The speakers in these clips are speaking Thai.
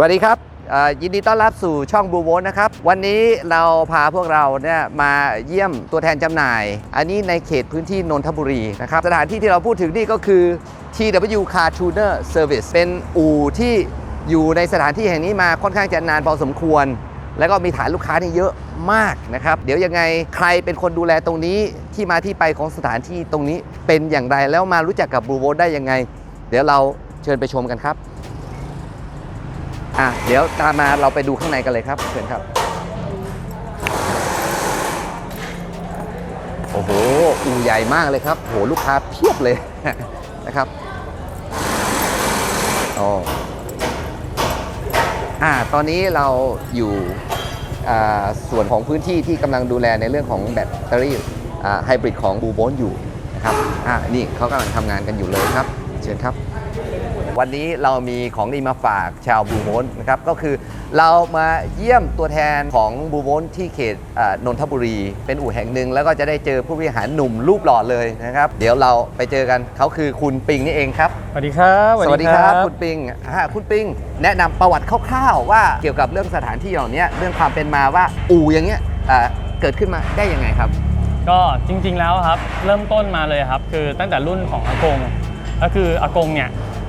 สวัสดีครับยินดีต้อนรับสู่ช่องบูโวนะครับ วันนี้เราพาพวกเราเนี่ยมาเยี่ยมตัวแทนจำหน่าย อันนี้ในเขตพื้นที่นนทบุรีนะครับ สถานที่ที่เราพูดถึงนี่ก็คือ TW Car Tuner Service เป็นอู่ที่อยู่ในสถานที่แห่งนี้มาค่อนข้างจะนานพอสมควร แล้วก็มีฐานลูกค้านี่เยอะมากนะครับ เดี๋ยวยังไงใครเป็นคนดูแลตรงนี้ที่มาที่ไปของสถานที่ตรงนี้เป็นอย่างไรแล้วมารู้จักกับบูโวได้ยังไง เดี๋ยวเราเชิญไปชมกันครับ อะเดี๋ยวตามมาเราไปดูข้างในกันเลยครับเชิญครับ โอ้โหอู่ใหญ่มากเลยครับโหลูกค้าเพียบเลยนะครับอ้อ่าตอนนี้เราอยู่อ่าส่วนของพื้นที่ที่กำลังดูแลในเรื่องของแบตเตอรี่ไฮบริดของบูโบนอยู่นะครับอ่านี่เขากำลังทำงานกันอยู่เลยครับ เชิญครับ วันนี้เรามีของดีมาฝากชาวบูโมนนะครับก็คือเรามาเยี่ยมตัวแทนของบูโมนที่เขตอ่านนทบุรี เป็นอู่แห่งหนึ่งแล้วก็จะได้เจอผู้บริหารหนุ่มรูปหล่อเลยนะครับเดี๋ยวเราไปเจอกันเขาคือคุณปิงนี่เองครับสวัสดีครับสวัสดีครับคุณปิงอ่าคุณปิง แนะนำประวัติคร่าวๆว่าเกี่ยวกับเรื่องสถานที่เหล่านี้เรื่องความเป็นมาว่าอู่อย่างเงี้ยอ่าเกิดขึ้นมาได้ยังไงครับก็จริงๆแล้วครับเริ่มต้นมาเลยครับ คือตั้งแต่รุ่นของอากงก็คืออากงเนี่ย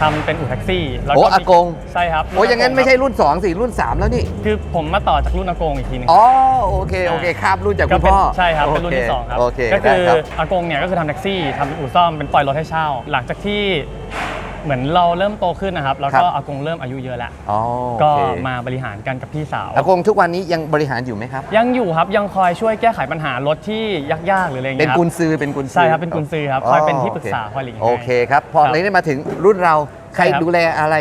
ทำเป็นอู่แท็กซี่แล้วโอ้ก็มีอากง ใช่ครับโอ้ยอย่างนั้นไม่ใช่รุ่รุ่น 2 สิ รุ่น 3 แล้วนี่ คือผมมาต่อจากรุ่นอากงอีกทีหนึง อ๋อ โอเค โอเคข้ามรุ่นจากก็คุณเป็นพ่อใช่ครับ เป็นรุ่นโอที่สองครับ โอเคก็ได้คือครับ อากงเนี่ยก็คือทำแท็กซี่ทำเป็นอู่ซ่อมเป็นปล่อยรถให้เช่า หลังจากที่ เหมือนเราเริ่มโตขึ้นนะครับ แล้วก็ครับ อากงเริ่มอายุเยอะแล้ว อ๋อก็โอเคมาบริหารกันกับพี่สาว อากงทุกวันนี้ยังบริหารอยู่ไหมครับ ยังอยู่ครับยังคอยช่วยแก้ไขปัญหารถที่ยากๆหรืออะไรอย่างเป็นเงี้ยคกุรับนซือเป็นกุนซือใช่ครับเป็นกุญซือครับคอยเป็นที่ปรึกษาโคอยอะไรอย่างโอเงี้ยเคครับ พอครับเลยได้มาถึงรุ่นเราใครใช่ครับ ดูแลอะไร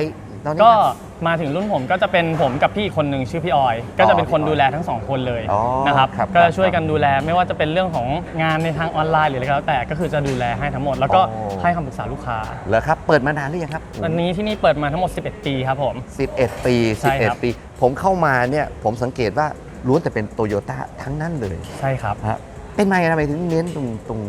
ตอนนี้ก็ครับ มาถึงรุ่นผมก็จะเป็นผมกับพี่อีกคนหนึ่งชื่อพี่ออย ก็จะเป็นคนพี่ออยดูแลทั้งสองคนเลยอ๋อนะครับครับก็ครัจะบช่วยกันดูแลไม่ว่าจะเป็นเรื่องของงานในทางออนไลน์หรืออะไรก็แล้วแต่ก็คือจะดูแลให้ทั้งหมด แล้วก็อ๋อ ให้คำปรึกษาลูกค้าเหรอครับ เปิดมานานหรือยังครับอันนี้ที่นี่เปิดมาทั้งหมด 11 ปีครับผม 11 ปี ใช่ครับ 11 ปี ผมเข้ามาเนี่ย ผมสังเกตว่าล้วนแต่เป็นโตโยต้าทั้งนั้นเลยใช่ครับ ฮะเป็นไงทำไมถึงเน้นตรงตรง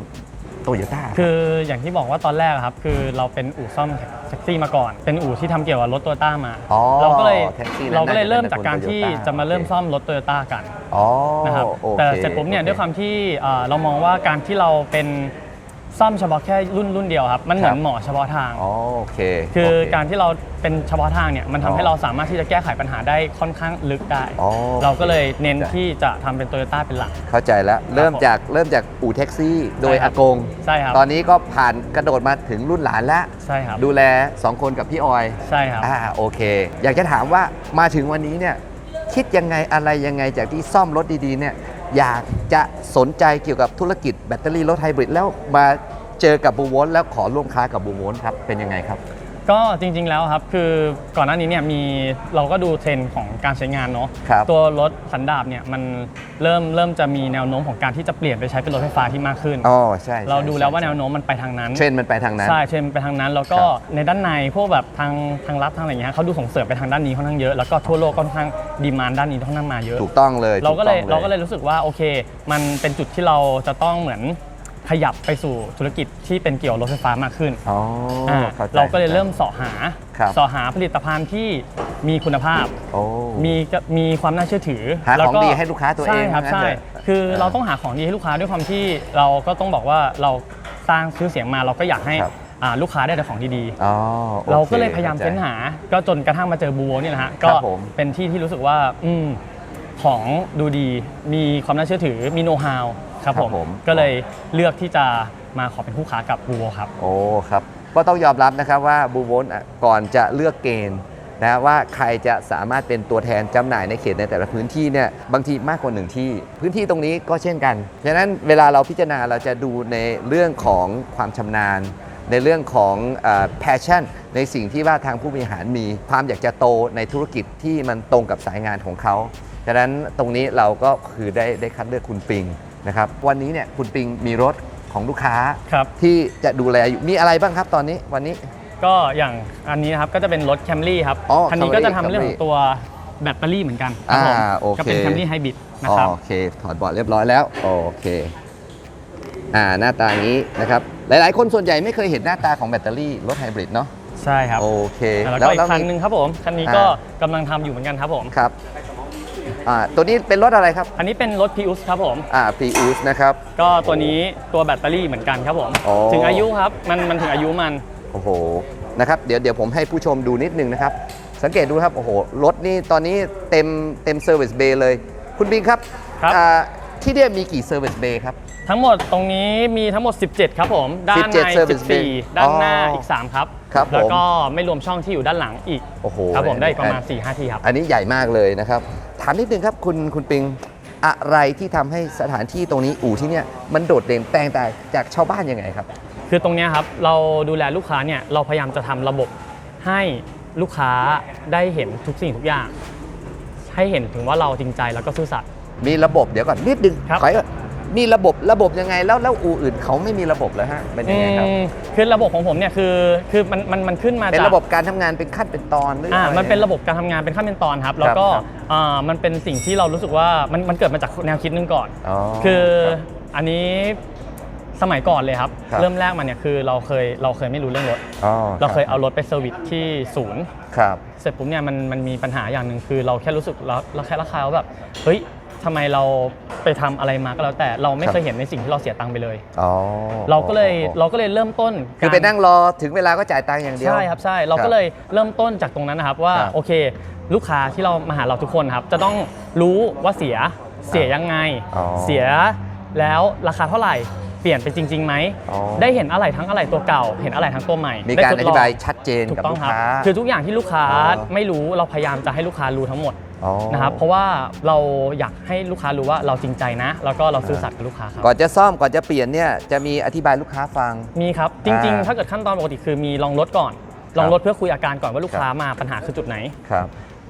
โตโยต้าคืออย่างที่บอกว่าตอนแรกอะครับ คือเราเป็นอู่ซ่อมแท็กซี่มาก่อน เป็นอู่ที่ทำเกี่ยวกับรถโตโยต้ามา อ๋อเราก็เลยแท็กซี่นั้นเราก็เลยน่าจะเป็นเริ่มจากการที่ Toyota จะมาเริ่มโอเคซ่อมรถโตโยต้ากัน อ๋อนะครับโอคแต่เสร็จปุ๊บเนี่ยโอด้วยความที่เอ่อเรามองว่าการที่เราเป็น ซ่อมเฉพาะแค่รุ่นรุ่นเดียวครับ มันเหมือนครับหมอเฉพาะทาง อ๋อโอเคคือโเการที่เราเป็นเฉพาะทางเนี่ยมันทำให้อ๋อเราสามารถที่จะแก้ไขปัญหาได้ค่อนข้างลึกได้ อ๋อเราก็เลยเน้นเข้าใจ ที่จะทำเป็นโตโยต้าเป็นหลัก เข้าใจแล้วเริ่มจากเริ่มจากอู่แท็กซี่ โดยใช่ครัอาบ กง ใช่ครับ ตอนนี้ก็ผ่านกระโดดมาถึงรุ่นหลานแล้ว ใช่ครับดูแล 2 คนกับพี่ออย ใช่ครับ อ่าโอเค อยากจะถามว่ามาถึงวันนี้เนี่ยคิดยังไงอะไรยังไงจากที่ซ่อมรถดีๆเนี่ย อยากจะสนใจเกี่ยวกับธุรกิจแบตเตอรี่รถไฮบริดแล้วมาเจอกับบูวอนแล้วขอร่วมค้ากับบูวอนครับเป็นยังไงครับ ก็จริง ๆ แล้วครับ คือก่อนหน้านี้เนี่ยมีเราก็ดูเทรนด์ของการใช้งานเนาะครับตัวรถสันดาปเนี่ยมันเริ่มเริ่มจะมีแนวโน้มของการที่จะเปลี่ยนไปใช้เป็นรถไฟฟ้าที่มากขึ้น อ๋อใช่ใช่เราดูแล้วว่าใช่แนวโน้มมันไปทางนั้น เทรนด์มันไปทางนั้น ใช่เทรนด์ไปทางนั้น แล้วก็ครับในด้านในพวกแบบทางทางรัฐทางอะไรอย่างเงี้ยเขาดูส่งเสริมไปทางด้านนี้ค่อนข้างเยอะแล้วก็ทั่วโลกค่อนข้างดีมานด้านนี้ค่อนข้างมาเยอะ ถูกต้องเลยเราก็เลยถูต้องเราก็เลยรู้สึกว่าโอเค มันเป็นจุดที่เราจะต้องเหมือน ขยับไปสู่ธุรกิจที่เป็นเกี่ยวกับรถไฟฟ้ามากขึ้นอ๋ออ่าข้ใจ เราก็เลยเริ่มเสาะหาครับเสาะหาผลิตภัณฑ์ที่มีคุณภาพ โอ้ มีมีความน่าเชื่อถือหาแล้วของก็ดีให้ลูกค้าตัวเองใช่ครับว่างั้นใช่เถอะคือเออเราต้องหาของดีให้ลูกค้าด้วยความที่เราก็ต้องบอกว่าเราสร้างชื่อเสียงมาเราก็อยากให้ครับ อ่าลูกค้าได้แต่ของดีอ๋อโอคๆเราก็เลยพยายามข้ใจเฟ้นหา ก็จนกระทั่งมาเจอบูโวเนี่ยนะฮะ ครัก็บผม เป็นที่ที่รู้สึกว่า อืม ของดูดี มีความน่าเชื่อถือ มีโน้ตฮาว ครับผม ก็เลยเลือกที่จะมาขอเป็นคู่ค้ากับบูโวครับ โอ้ครับก็ต้องยอมรับนะครับว่าบูโวนอะก่อนจะเลือกเกณฑ์นะว่าใครจะสามารถเป็นตัวแทนจำหน่ายในเขตในแต่ละพื้นที่เนี่ยบางทีมากกว่าหนึ่งที่ พื้นที่ตรงนี้ก็เช่นกัน ฉะนั้นเวลาเราพิจารณาเราจะดูในเรื่องของความชำนาญ ในเรื่องของเอ่อ passion ในสิ่งที่ว่าทางผู้บริหารมีความอยากจะโตในธุรกิจที่มันตรงกับสายงานของเขา ฉะนั้นตรงนี้เราก็คือได้ได้คัดเลือกคุณปิง นะครับวันนี้เนี่ยคุณปิงมีรถของลูกค้าครับ ที่จะดูแลอยู่มีอะไรบ้างครับตอนนี้วันนี้ ก็อย่างอันนี้นะครับก็จะเป็นรถแคมรี่ครับอ๋อคันนี้ Camry ก็จะทำเรื่องข Camry องตัวแบตเตอรี่เหมือนกันครับผมอ่าโอเค ก็เป็นแคมรี่ไฮบริดนะครับ โอเคถอดเบาะเรียบร้อยแล้ว โอเค อ่าหน้าตาอย่างนี้นะครับ หลาย ๆ คนส่วนใหญ่ไม่เคยเห็นหน้าตาของแบตเตอรี่รถไฮบริดเนาะใช่ครับโอเค แล้วก็อีกคันมีหนึ่งครับผมคันนี้อ่าก็กำลังทำอยู่เหมือนกันครับผม ครับ อ่าตัวนี้เป็นรถอะไรครับอันนี้เป็นรถ Prius ครับผม อ่าพีอูสนะครับ ก็ตัวนี้ตัวแบตเตอรี่เหมือนกันครับผมอ๋อถึงอายุครับ มันมันถึงอายุมัน โอ้โหนะครับเดี๋ยวเดี๋ยวผมให้ผู้ชมดูนิดนึงนะครับ สังเกตดูครับโอ้โหรถนี่ตอนนี้เต็มเต็มเซอร์วิสเบย์เลย คุณบิงครับครับ อ่าที่เนี่ยมีกี่เซอร์วิสเบย์ครับ ทั้งหมดตรงนี้มีทั้งหมด 17 ครับผม ด้านใน 17 Service Bay 14 ด้านหน้าอ๋ออีอีก 3 ครับ ครับผมแล้วก็ไม่รวมช่องที่อยู่ด้านหลังอีกโอ้โหครับผมได้อีกประมาณ อัน 4-5 ที่ครับ อันนี้ใหญ่มากเลยนะครับ ถามนิดนึงครับคุณคุณปิงอะไรที่ทำให้สถานที่ตรงนี้อู่ที่เนี่ยมันโดดเด่นแตกต่างจากชาวบ้านยังไงครับ คือตรงเนี้ยครับเราดูแลลูกค้าเนี่ยเราพยายามจะทำระบบให้ลูกค้าได้เห็นทุกสิ่งทุกอย่าง ให้เห็นถึงว่าเราจริงใจแล้วก็ซื่อสัตย์ มีระบบเดี๋ยวก่อนนิดนึงครับ ขอก่อน มีระบบระบบยังไงแล้วแล้วอู่อื่นเขาไม่มีระบบเลยฮะเป็นยังไงครับอืมคือระบบของผมเนี่ยคือคือมันมันมันขึ้นมาเป็นจากระบบการทำงานเป็นขั้นเป็นตอนหรืออ่าอะไร มันเป็นระบบการทำงานเป็นขั้นเป็นตอนครับ แล้วก็ครับ อ่ามันเป็นสิ่งที่เรารู้สึกว่ามันมันเกิดมาจากแนวคิดหนึงก่อน อ๋อ คือครับอันนี้สมัยก่อนเลยครับ ครับ เริ่มแรกมาเนี่ยคือเราเคยเราเคยไม่รู้เรื่องรถ อ๋อเราเคยบเอารถไปเซอร์วิสที่ศูนย์ ครับ เสร็จปุ๊บเนี่ยมันมันมีปัญหาอย่างหนึ่งคือเราแค่รู้สึกเราเราแค่ราคาว่าแบบเฮ้ย ทำไมเราไปทำอะไรมาก็แล้วแต่เราไม่ครับเคยเห็นในสิ่งที่เราเสียตังค์ไปเลย อ๋อเราก็เลยอ๋อเราก็เลยเริ่มต้นคือการไปนั่งรอถึงเวลาก็จ่ายตังค์อย่างเดียว ใช่ครับใช่เราครัก็บเลยเริ่มต้นจากตรงนั้นนะครับว่าครับโอเค ลูกค้าที่เรามาหาเราทุกคนครับ จะต้องรู้ว่าเสียเสียยังไง อ๋อเสียแล้วราคาเท่าไหร่เปลี่ยนไปจริงๆไหมอ๋อ ได้เห็นอะไรทั้งอะไรตัวเก่า เห็นอะไรทั้งตัวใหม่มีได้การทดอลง ธิบายชัดเจนถูกกับต้องลูกครับ ค้า คือทุกอย่างที่ลูกค้าอ๋อไม่รู้เราพยายามจะให้ลูกค้ารู้ทั้งหมดอ๋อ นะครับเพราะว่าเราอยากให้ลูกค้ารู้ว่าเราจริงใจนะ แล้วก็เราซื่อสัตย์กับลูกค้าครับก่อนจะซ่อมก่อนจะเปลี่ยนเนี่ยจะมีอธิบายลูกค้าฟังมีครับจริงอ่าๆถ้าเกิดขั้นตอนปกติคือมีลองรถก่อนลองรถเพื่อคุยอาการก่อนว่าลูกค้ามาปัญหาคือจุดไหนครับ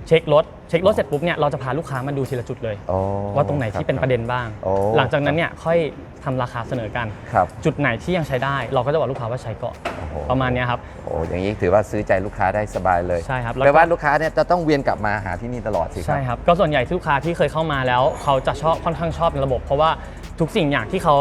เช็ครถเช็ครถเสร็จปุ๊บเนี่ยเราจะพาลูกค้ามาดูทีละจุดเลย อ๋อว่าตรงไหนที่เป็นประเด็นบ้าง โอ้หลังจากนั้นเนี่ยค่อยทำราคาเสนอกัน ครับ จุดไหนที่ยังใช้ได้ เราก็จะบอกลูกค้าว่าใช้ก่อนโอ้โห ประมาณเนี้ยครับ โอ้อย่างนี้ถือว่าซื้อใจลูกค้าได้สบายเลยใช่ครับแล้วแปลก็ว่าลูกค้าเนี่ยจะต้องเวียนกลับมาหาที่นี่ตลอดสิครัใช่ครับ ก็ส่วนใหญ่ที่ลูกค้าที่เคยเข้ามาแล้ว เขาจะชอบค่อนข้างชอบในระบบ เพราะว่าทุกสิ่งอย่างที่เขา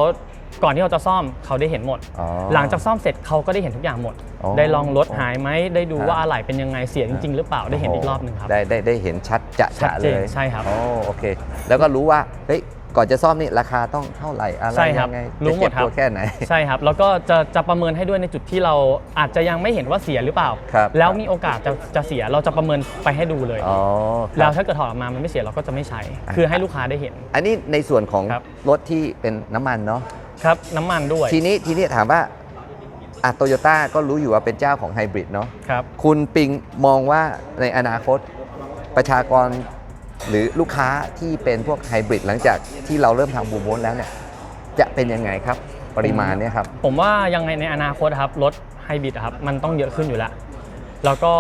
ก่อนที่เขาจะซ่อมเขาได้เห็นหมด อ๋อ หลังจากซ่อมเสร็จเขาก็ได้เห็นทุกอย่างหมดอ๋อ ได้ลองรถหายไหมได้ดูครับว่าอะไหล่เป็นยังไงเสียจริง ๆ หรือเปล่าได้เห็นอีกรอบหนึ่งครับได้ได้ได้เห็นชัดจะชัดจะเจเลนยใช่ครับ โอ้โอเค แล้วก็รู้ว่าเฮ้ยก่อนจะซ่อมนี่ราคาต้องเท่าไหร่อะไรใช่ครับยังไงรู้หมดจะเก็ครับ ตัวแค่ไหน ใช่ครับแล้วก็จะจะประเมินให้ด้วยในจุดที่เราอาจจะยังไม่เห็นว่าเสียหรือเปล่า ครับ แล้วมีโอกาสจะจะเสียเราจะประเมินไปให้ดูเลย อ๋อครับ แล้วถ้าเกิดถอดออกมามันไม่เสียเราก็จะไม่ใช้คือให้ลูกค้าได้เห็น อันนี้ในส่วนของครับ รถที่เป็นน้ำมันเนาะครับน้ำมันด้วย ทีนี้ทีนี้ถามว่า อะโตโยต้าก็รู้อยู่ว่าเป็นเจ้าของไฮบริดเนาะครับ คุณปิงมองว่าในอนาคตประชากรหรือลูกค้าที่เป็นพวกไฮบริดหลังจากที่เราเริ่มทำบูมโบนแล้วเนี่ยจะเป็นยังไงครับปริมาณเนี่ยครับ ผมว่ายังไงในอนาคตครับรถไฮบริดครับมันต้องเยอะขึ้นอยู่แล้ว แล้วก็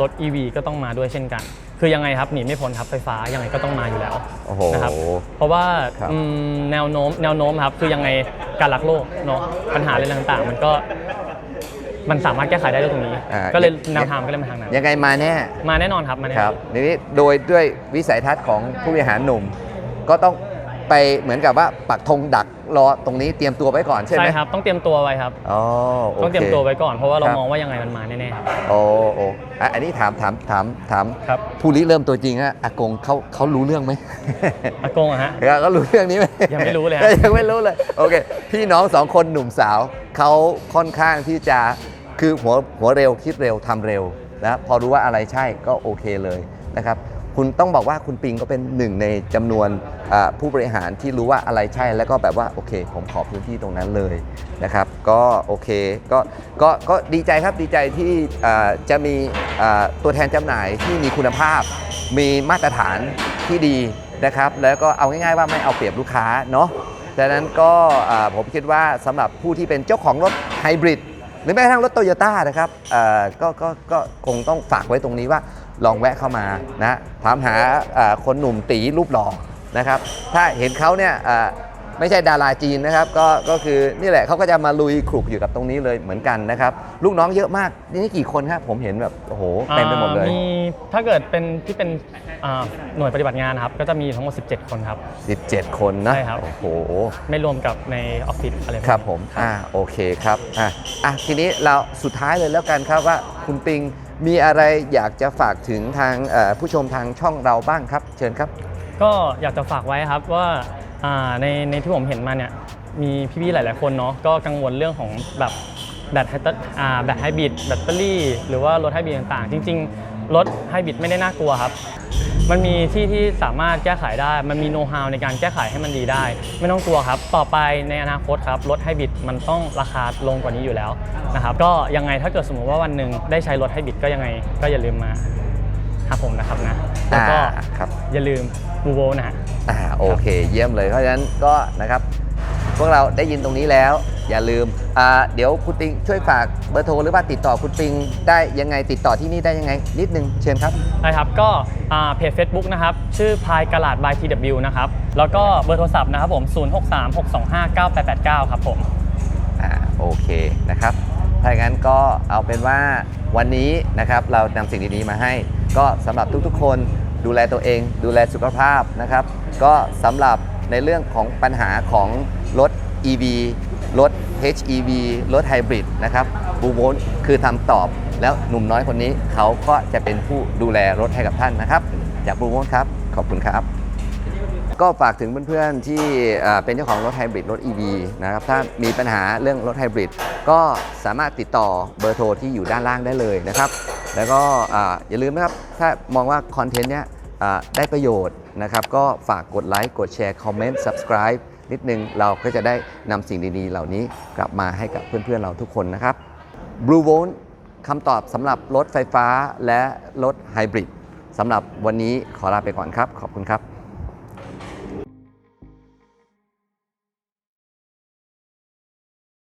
รถ EV ก็ต้องมาด้วยเช่นกัน คือยังไงครับหนีไม่พ้นครับไฟฟ้ายังไงก็ต้องมาอยู่แล้วโอ้โหนะครับเพราะว่าครับอืมแนวโน้มแนวโน้มครับคือยังไงการรักโลกเนาะปัญหาอะไรต่างๆ มันก็ มันสามารถแก้ไขได้ด้วยตรงนี้ อ่า ก็เลยแนวทางก็เลยมาทางนั้นยังไงมาแน่มาแน่นอนครับมาแน่คนอรับนทีนี้โดยด้วยวิสัยทัศน์ของผู้บริหารหนุ่ม ก็ต้อง ไปเหมือนกับว่าปักธงดักรอตรงนี้เตรียมตัวไว้ก่อนใช่ไหมใช่ครับ ต้องเตรียมตัวไว้ครับอ๋อโคต้องเตรียมตัวไว้ก่อนเพราะว่าเราครับ มองว่ายังไงมันมาแน่ๆครับ โอ้โอ้อะอันนี้ถามถามถามถามครับ ผู้ริเริ่มตัวจริงอะอากงเขาเขารู้เรื่องไหม อากงอะฮะเขารู้เรื่องนี้ไหมยังไม่รู้เลยฮะ ยังไม่รู้เลย โอเค พี่น้องสองคนหนุ่มสาว เขาค่อนข้างที่จะคือหัวหัวเร็วคิดเร็วทำเร็วนะพอรู้ว่าอะไรใช่ก็โอเคเลยนะครับ คุณต้องบอกว่าคุณปิงก็เป็นหนึ่งในจำนวนผู้บริหารที่รู้ว่าอะไรใช่แล้วก็แบบว่าโอเค ผมขอพื้นที่ตรงนั้นเลยนะครับ ก็โอเคก็ก็ก็ดีใจครับดีใจที่จะมีตัวแทนจำหน่ายที่มีคุณภาพ มีมาตรฐานที่ดีนะครับ แล้วก็เอาง่ายๆว่าไม่เอาเปรียบลูกค้าเนาะดังนั้นก็ผมคิดว่าสำหรับผู้ที่เป็นเจ้าของรถไฮบริดหรือแม้กระทั่งรถโตโยต้านะครับก็ก็ก็คงต้องฝากไว้ตรงนี้ว่า ลองแวะเข้ามานะถามหาอ่าคนหนุ่มตีรูปหล่อนะครับ ถ้าเห็นเขาเนี่ยอ่าไม่ใช่ดาราจีนนะครับก็ก็คือนี่แหละเขาก็จะมาลุยคลุกอยู่กับตรงนี้เลยเหมือนกันนะครับ ลูกน้องเยอะมากนี่กี่คนครับผมเห็นแบบโอ้โหเต็มไปหมดเลยอ่ามีถ้าเกิดเป็นที่เป็นอ่าหน่วยปฏิบัติงานนะครับ ก็จะมีทั้งหมด 17 คนครับ 17 คนนะใช่ครับโอ้โหไม่รวมกับในออฟฟิศอะไรพวกนี้ครับผมอ่าโอเคครับอะอะทีนี้เราสุดท้ายเลยแล้วกันครับว่าคุณปิง มีอะไรอยากจะฝากถึงทางผู้ชมทางช่องเราบ้างครับ เชิญครับ ก็อยากจะฝากไว้ครับว่าในในที่ผมเห็นมาเนี่ยมีพี่ๆหลาย ๆ คนเนาะก็กังวลเรื่องของแบบแบตไฮเตอร์อาแบตไฮบริดแบตเตอรี่ หรือว่ารถไฮบริดต่างๆ จริง ๆ รถไฮบริดไม่ได้น่ากลัวครับ มันมีที่ที่สามารถแก้ไขได้ มันมีโน้ตฮาวในการแก้ไขให้มันดีได้ ไม่ต้องกลัวครับ ต่อไปในอนาคตครับรถไฮบริดมันต้องราคาลงกว่านี้อยู่แล้วนะครับ ก็ยังไงถ้าเกิดสมมติว่าวันหนึ่งได้ใช้รถไฮบริดก็ยังไงก็อย่าลืมมาหาผมนะครับนะ แล้วก็อ่าครับ อย่าลืมบูโวนะฮะ อ่าโอเค เยี่ยมเลยเพราะฉะนั้นก็นะครับ พวกเราได้ยินตรงนี้แล้ว อย่าลืมอ่าเดี๋ยวคุณปิงช่วยฝากเบอร์โทรหรือว่าติดต่อคุณปิงได้ยังไงติดต่อที่นี่ได้ยังไง นิดนึงเชิญครับได้ครับก็อ่าเพจ Facebook นะครับ ชื่อพายกลาด by TW นะครับ แล้วก็เบอร์โทรศัพท์นะครับผม 0636259889 ครับผมอ่าโอเคนะครับถ้าอย่างนั้นก็เอาเป็นว่าวันนี้นะครับเรานำสิ่งดีๆมาให้ ก็สำหรับทุกๆ คนดูแลตัวเอง ดูแลสุขภาพนะครับ ก็สำหรับในเรื่องของปัญหาของรถ EV รถ HEV รถไฮบริดนะครับบูโวนคือทำตอบ แล้วหนุ่มน้อยคนนี้เขาก็จะเป็นผู้ดูแลรถให้กับท่านนะครับ จากบูโวนครับ ขอบคุณครับ ก็ฝากถึงเพื่อนๆที่เป็นเจ้าของรถไฮบริดรถ EV นะครับ ถ้ามีปัญหาเรื่องรถไฮบริดก็สามารถติดต่อเบอร์โทรที่อยู่ด้านล่างได้เลยนะครับ แล้วก็อย่าลืมนะครับ ถ้ามองว่าคอนเทนต์เนี้ยได้ประโยชน์นะครับ ก็ฝากกดไลค์กดแชร์คอมเมนต์ subscribe นิดนึง เราก็จะได้นำสิ่งดีๆ เหล่านี้กลับมาให้กับเพื่อนๆเราทุกคนนะครับ Blue v o l t คำตอบสำหรับรถไฟฟ้าและรถไฮบริดสำหรับวันนี้ขอลาไปก่อนครับ ขอบคุณครับ